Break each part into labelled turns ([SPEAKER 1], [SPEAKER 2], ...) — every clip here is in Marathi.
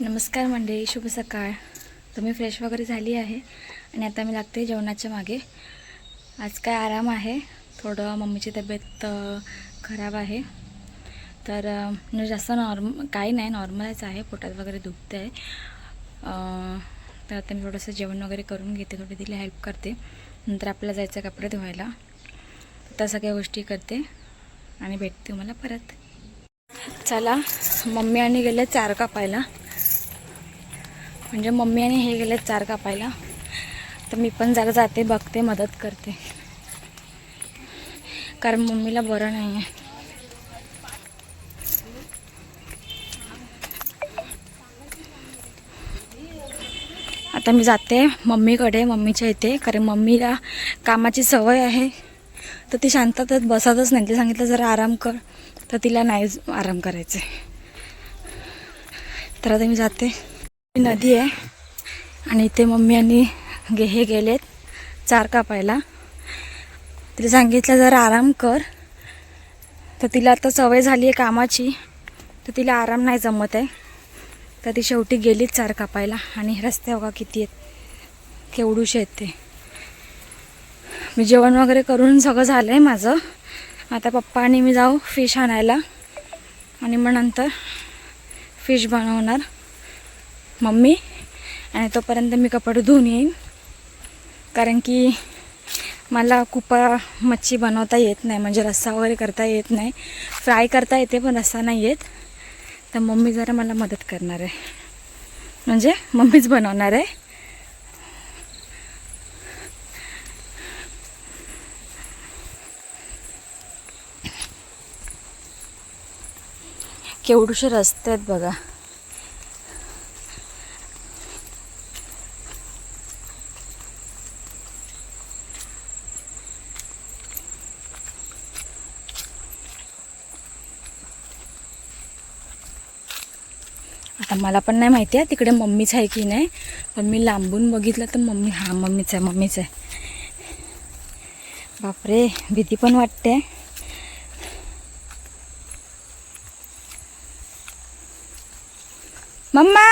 [SPEAKER 1] नमस्कार मंडळी शुभ सकाळ. तुम्ही फ्रेश वगैरे झाली आहे? आणि आता मी लागते जेवणाच्या मागे. आज काय आराम आहे? थोडं मम्मीची तब्येत खराब आहे. तर म्हणजे जास्त नॉर्म काही नाही नॉर्मलच आहे. पोटात वगैरे दुखतं आहे तर आता मी थोडंसं जेवण वगैरे करून घेते. थोडी तिला हेल्प करते. नंतर आपल्याला जायचं कपडे धुवायला. त्या सगळ्या गोष्टी करते. आणि भेटते मला परत. चला मम्मी आणि गेले चार कापायला. म्हणजे मम्मी आणि हे गेले चार कापायला. तर मी पण जरा जाते बघते मदत करते. कारण मम्मीला बरं नाही आहे आता मी जाते मम्मीकडे मम्मीच्या इथे. कारण मम्मीला कामाची सवय आहे. तर ती शांततेत बसतच नाही. तिला सांगितलं जरा आराम कर. तर तिला नाही आराम करायचं तर आता मी जाते. नदी आहे. आणि इथे मम्मी आणि गे हे गेलेत चार कापायला. तिला सांगितलं जरा आराम कर. तर तिला आता सवय झाली आहे कामाची. तर तिला आराम नाही जमत आहे. तर ती शेवटी गेलीच चार कापायला. आणि रस्ते बघा किती आहेत. केवढूशे आहेत ते. मी जेवण वगैरे करून सगळं झालं आहे माझं. आता पप्पा आणि मी जाऊ फिश आणायला. आणि मग नंतर फिश बनवणार. मम्मी. आणि तोपर्यंत मी कपडे धुवून येईन. कारण की मला कुपा मच्छी बनवता येत नाही म्हणजे रस्सा वगैरे करता येत नाही. फ्राय करता येते पण रस्सा नाही येत. तर मम्मी जरा मला मदत करणार आहे. म्हणजे मम्मीच बनवणार आहे. केवढूशे रस्ते आहेत बघा आता मला पण नाही माहिती आहे. तिकडे मम्मीच आहे की नाही. पण मी लांबून बघितलं तर मम्मी हा मम्मीच आहे मम्मीच आहे. बापरे भीती पण वाटते. मम्मा!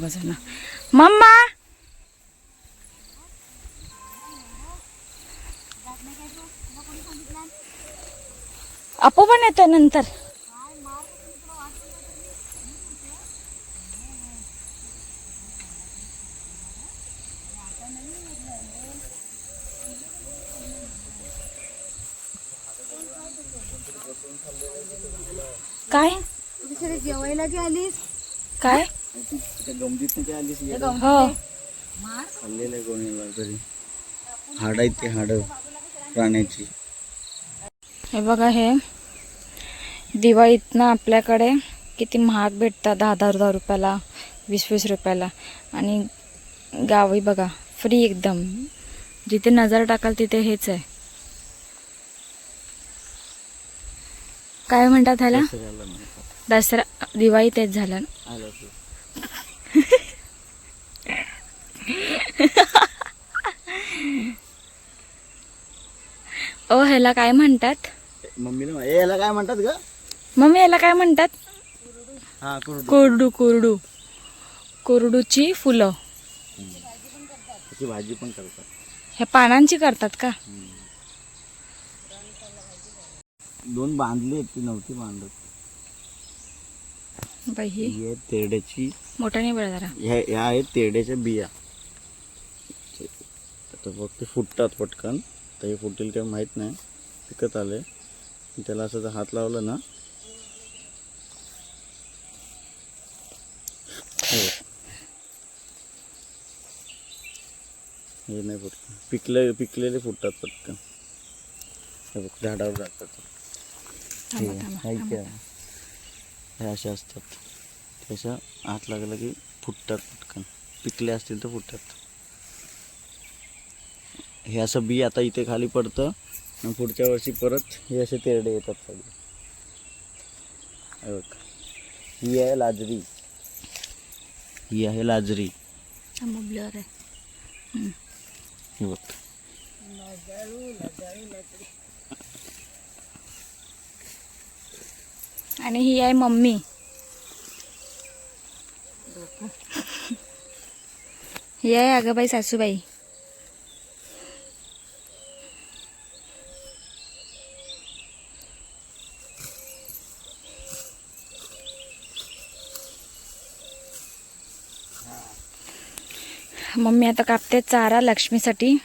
[SPEAKER 1] हे बघा दोघ जण. मम्मा! अपू पण येतोय नंतर. काय?
[SPEAKER 2] दुसरे जेवायला आलीस?
[SPEAKER 1] काय?
[SPEAKER 3] गमतीत नाही आलीस
[SPEAKER 1] हो.
[SPEAKER 3] खाल्लेलं आहे तरी. हाड आहेत ते हाड प्राण्याची.
[SPEAKER 1] हे बघा हे. दिवाळीतनं आपल्याकडे किती महाग भेटतात दहा दहा दहा रुपयाला वीस वीस रुपयाला. आणि गावी बघा फ्री एकदम. जिथे नजर टाकाल तिथे हेच आहे. काय म्हणतात ह्याला? दसरा दिवाळी तेच झालं. ना. ओ ह्याला काय म्हणतात?
[SPEAKER 3] मम्मीला याला काय म्हणतात ग?
[SPEAKER 1] मम्मी ह्याला काय म्हणतात?
[SPEAKER 3] हा कुरडू.
[SPEAKER 1] कोरडू कोरडू. कोरडूची फुलं.
[SPEAKER 3] त्याची भाजी पण करतात.
[SPEAKER 1] हे पानांची करतात का?
[SPEAKER 3] दोन बांधली आहेत ती नव्हती बांधत.
[SPEAKER 1] बाई ही
[SPEAKER 3] ही आहे तेरड्याची
[SPEAKER 1] मोठ्याने बरं जरा.
[SPEAKER 3] ह्या ह्या आहेत तेरड्याच्या बिया. आता बघ ते फुटतात पटकन. तर हे फुटेल काय माहीत नाही. पिकत आले. त्याला असं जर हात लावलं ना. हे नाही फुटत. पिकले पिकलेले फुटतात पटकन. हे बघ झाडावर जातात. हे? हे असे असतात. त्याच्या हात लागला की फुटतात पटकन. पिकले असतील तर फुटतात. हे असं बी आता इथे खाली पडतं. आणि पुढच्या वर्षी परत हे असे तेरडे येतात सगळे. हे बघ. ही आहे लाजरी. ही आहे लाजरी.
[SPEAKER 1] ब्लर आहे.
[SPEAKER 3] ही बघ.
[SPEAKER 1] आणि ही आहे मम्मी. ही आहे अगं बाई सासूबाई मम्मी आता कापते चारा लक्ष्मीसाठी.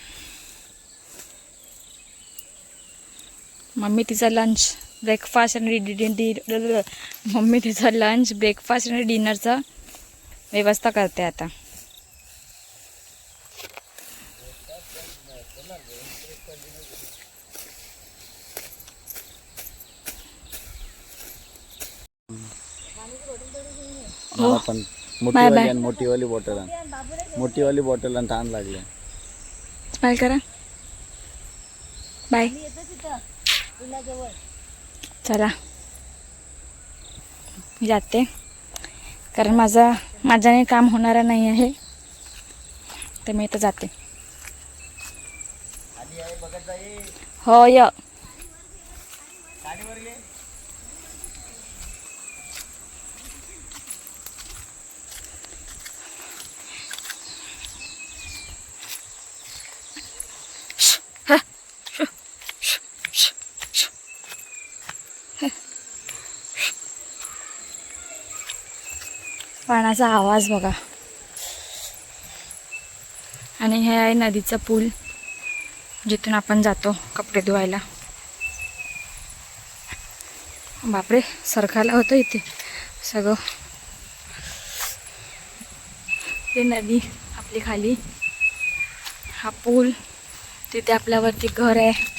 [SPEAKER 1] मम्मी तिचा लंच ब्रेकफास्ट आणि डि- मम्मी तिचा लंच ब्रेकफास्ट आणि डिनरचा व्यवस्था करते आता
[SPEAKER 3] मला पण
[SPEAKER 1] Bye
[SPEAKER 3] मोठीवाली. आणि मोठीवाली बॉटल आण. मोठीवाली बॉटल आणि ताण लागले.
[SPEAKER 1] बाय करा. बाय. चला. जाते. कारण माझा माझ्याने काम होणार नाही आहे. तर मी इथं जाते. हो य. पाण्याचा आवाज बघा. आणि हे आहे नदीचा पूल जिथून आपण जातो कपडे धुवायला. बापरे सरकायला होतं इथे सगळं. ते नदी आपली खाली. हा पूल तिथे आपल्यावरती घर आहे.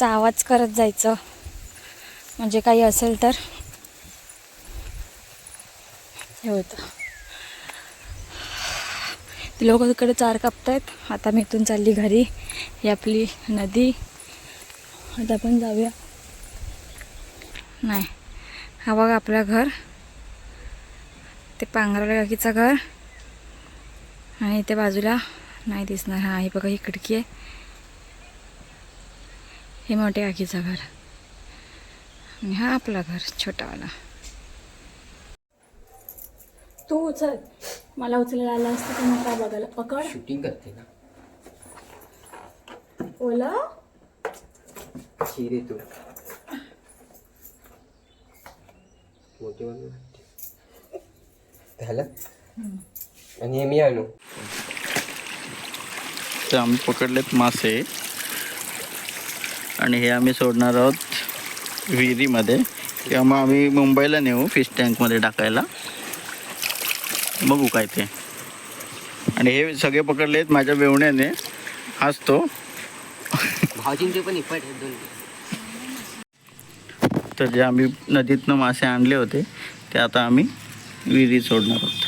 [SPEAKER 1] असा आवाज करत जायचं. म्हणजे काही असेल तर. हे होतं. ते लोक तिकडे चार कापतायत. आता मी इथून चालली घरी. ही आपली नदी. आता आपण जाऊया. नाही. हा बघा आपलं घर. ते पांघराला काकीचं घर. आणि इथे बाजूला नाही दिसणार. हा ही बघा ही खिडकी आहे. हे मोठे काकीचं घर. आणि हा आपला घर छोटावाला. तू उचल. मला उचलायला आला असतं तर मग काय बघायला. पकड.
[SPEAKER 4] शूटिंग करते ना.
[SPEAKER 1] ओला.
[SPEAKER 4] शिरे तू. मोठी. झालं? आणि हे मी आणू.
[SPEAKER 3] तर आम्ही पकडलेत मासे. आणि हे आम्ही सोडणार आहोत विहिरीमध्ये. किंवा मग आम्ही मुंबईला नेऊ फिश टँकमध्ये टाकायला. बघू काय ते. आणि हे सगळे पकडलेत माझ्या बेवण्याने. हाच तो.
[SPEAKER 4] भाऊजींचे पण आहेत
[SPEAKER 3] तर जे आम्ही नदीतनं मासे आणले होते ते आता आम्ही विहिरीत सोडणार आहोत.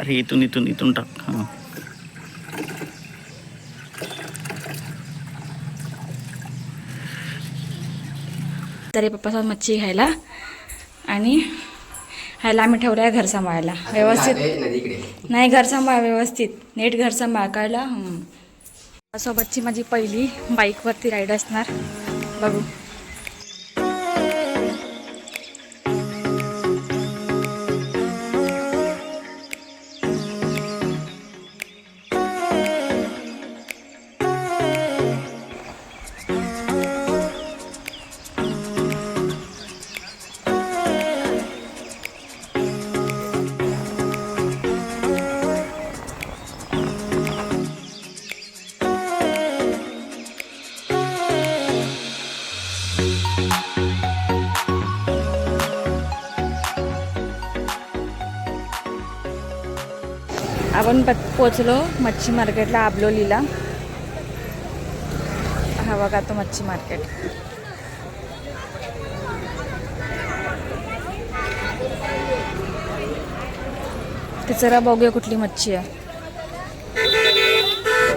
[SPEAKER 3] अरे इथून इथून इथून टाक. हां.
[SPEAKER 1] तरी पप्पासोबत मच्छी घ्यायला. आणि ह्याला आम्ही ठेवलं आहे घर सांभाळायला. व्यवस्थित. नाही घर सांभाळ व्यवस्थित. नीट घर सांभाळ कळलं. सोबतची माझी पहिली बाईकवरती राईड असणार. बघू. आपण पत पोचलो मच्छी मार्केटला आबलोलीला हा बघा तो मच्छी मार्केट ते जरा बघूया कुठली मच्छी आहे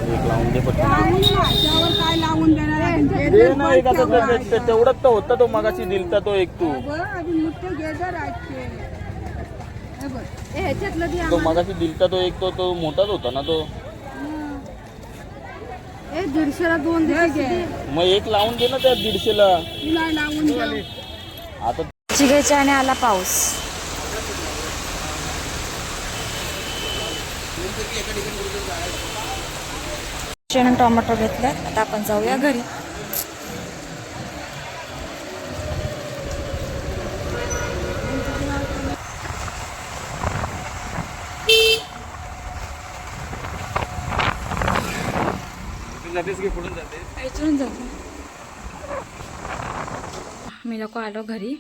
[SPEAKER 3] एक लावून दे पटकन.
[SPEAKER 2] त्यावर काय लावून देणार आहे? हे
[SPEAKER 3] दे
[SPEAKER 2] तर
[SPEAKER 3] ना एक आता
[SPEAKER 2] बघ
[SPEAKER 3] ते- ते- तेवढाच तर होता तो मगाशी दिलता तो एक तू
[SPEAKER 2] ते. ह्याच्यातलं आम्हाला.
[SPEAKER 3] मगाशी दिलता तो एक तो तो मोठाच होता ना तो.
[SPEAKER 2] हे दीडशेला दोन
[SPEAKER 3] मग एक लावून दे ना त्या दीडशेला.
[SPEAKER 2] तुला लावून द्या.
[SPEAKER 3] आता
[SPEAKER 1] आणि आला पाऊस. शेण टोमॅटो घेतलं. आता आपण जाऊया घरी. इथून जाते. मी लोक आलो घरी.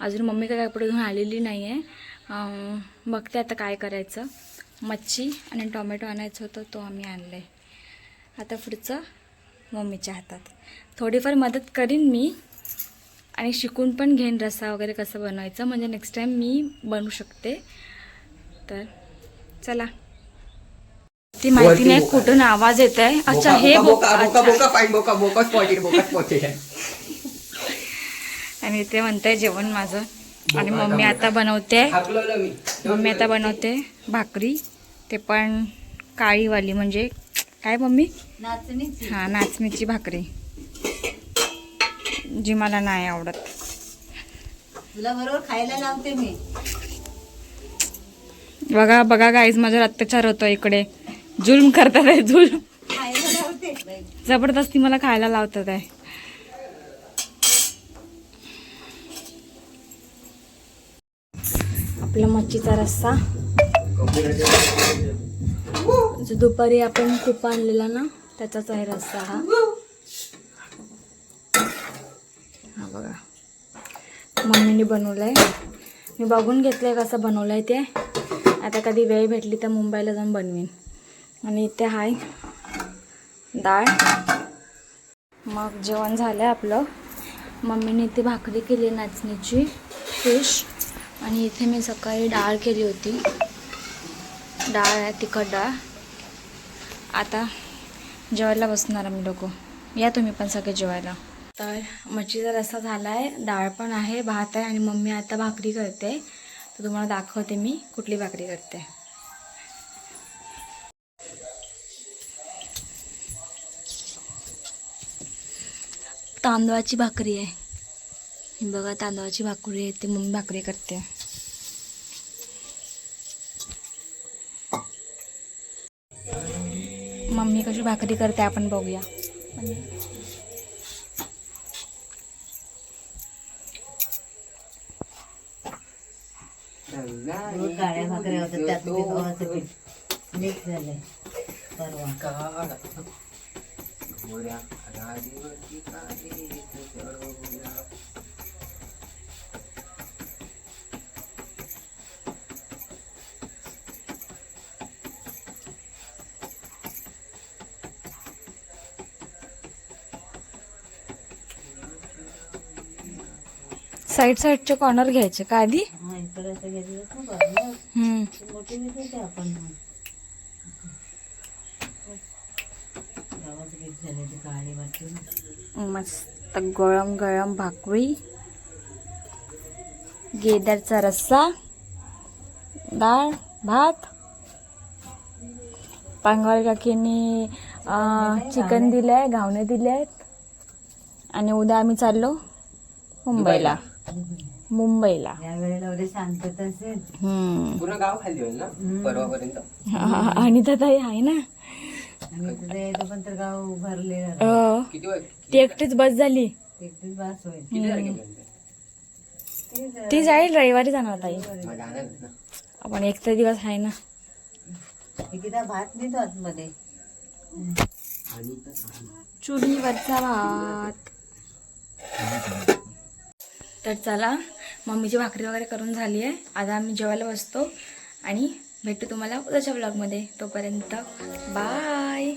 [SPEAKER 1] अजून मम्मी काय कपडे घेऊन आलेली नाही आहे बघते आता काय करायचं. मच्छी आणि टोमॅटो आणायचं होतं तो आम्ही आणलं आहे आता पुढचं मम्मीच्या हातात. थोडीफार मदत करीन मी आणि शिकून पण घेईन रस्सा वगैरे कसं बनवायचं. म्हणजे नेक्स्ट टाईम मी बनवू शकते. तर चला. ती माहिती नाही कुठून आवाज येत आहे अच्छा हे
[SPEAKER 4] बोका बोका
[SPEAKER 1] अच्छा.
[SPEAKER 4] बोका फाईन बोका बोका स्पॉटेड बोका स्पॉटेड
[SPEAKER 1] आणि ते म्हणतंय जेवण माझं. आणि मम्मी आता बनवते. मम्मी आता बनवते भाकरी. ते पण काळीवाली म्हणजे काय मम्मी? हां नाचणीची भाकरी. जी मला नाही आवडत.
[SPEAKER 2] तुला बरोबर खायला लावते मी.
[SPEAKER 1] बघा बघा गाईज माझ्यावर अत्याचार होतो इकडे. जुल्म करतात आहे जुल्म. जबरदस्ती मला खायला लावतात आहे. आपला मच्छीचा रस्सा. जो दुपारी आपण खूप आणलेला ना त्याचाच आहे रस्सा हा. हा बघा. मम्मीने बनवलाय. मी बघून घेतलंय कसं बनवलंय ते. आता कधी वेळ भेटली तर मुंबईला जाऊन बनवीन. आणि इथे आहे डाळ. मग जेवण झालं आहे आपलं. मम्मीने इथे भाकरी केली नाचणीची फिश. आणि इथे मी सकाळी डाळ केली होती. डाळ आहे तिखट डाळ. आता जेवायला बसणार आम्ही लोक या तुम्ही पण सगळे जेवायला. तर मच्छीचा रस्सा झाला आहे डाळ पण आहे भात आहे आणि मम्मी आता भाकरी करते. तर तुम्हाला दाखवते मी कुठली भाकरी करते. तांदळाची भाकरी आहे. ही बघा तांदळाची भाकरी आहे ती मम्मी भाकरी करते. मम्मी कशी भाकरी करते आपण बघूया.
[SPEAKER 2] काळ्या भाकऱ्या होत्या त्यात मिक्स झालंय. परवा.
[SPEAKER 1] साईड साईडचे कॉर्नर घ्यायचे का आधी.
[SPEAKER 2] मोठी आपण
[SPEAKER 1] मस्त गरम गरम भाकरी गेदरचा रस्सा डाळ भात पांगवाल काकीने चिकन दिलंय घावणे दिले आहेत आणि उद्या आम्ही चाललो मुंबईला. मुंबईला. आणि तर ताई आहे ना?
[SPEAKER 2] आणि तुझं यायचं पण तर गाव भरले
[SPEAKER 1] अं,
[SPEAKER 4] किती वाज
[SPEAKER 1] ती एकटीच बस झाली.
[SPEAKER 2] एकटीच बास होईल.
[SPEAKER 4] किती तारखेपर्यंत
[SPEAKER 1] ती जाईल रविवारी जाणार ताई
[SPEAKER 4] मग जाणार ना.
[SPEAKER 1] आपण एक तर दिवस आहे ना.
[SPEAKER 2] एकीदा भात नेतो आतमध्ये.
[SPEAKER 4] आणि
[SPEAKER 1] चुलीवरचा भात. तर चला मम्मीची भाकरी वगैरे करून झाली आहे. आता आम्ही जेवायला बसतो आणि भेटू तुम्हाला उद्याच्या ब्लॉगमध्ये तोपर्यंत बाय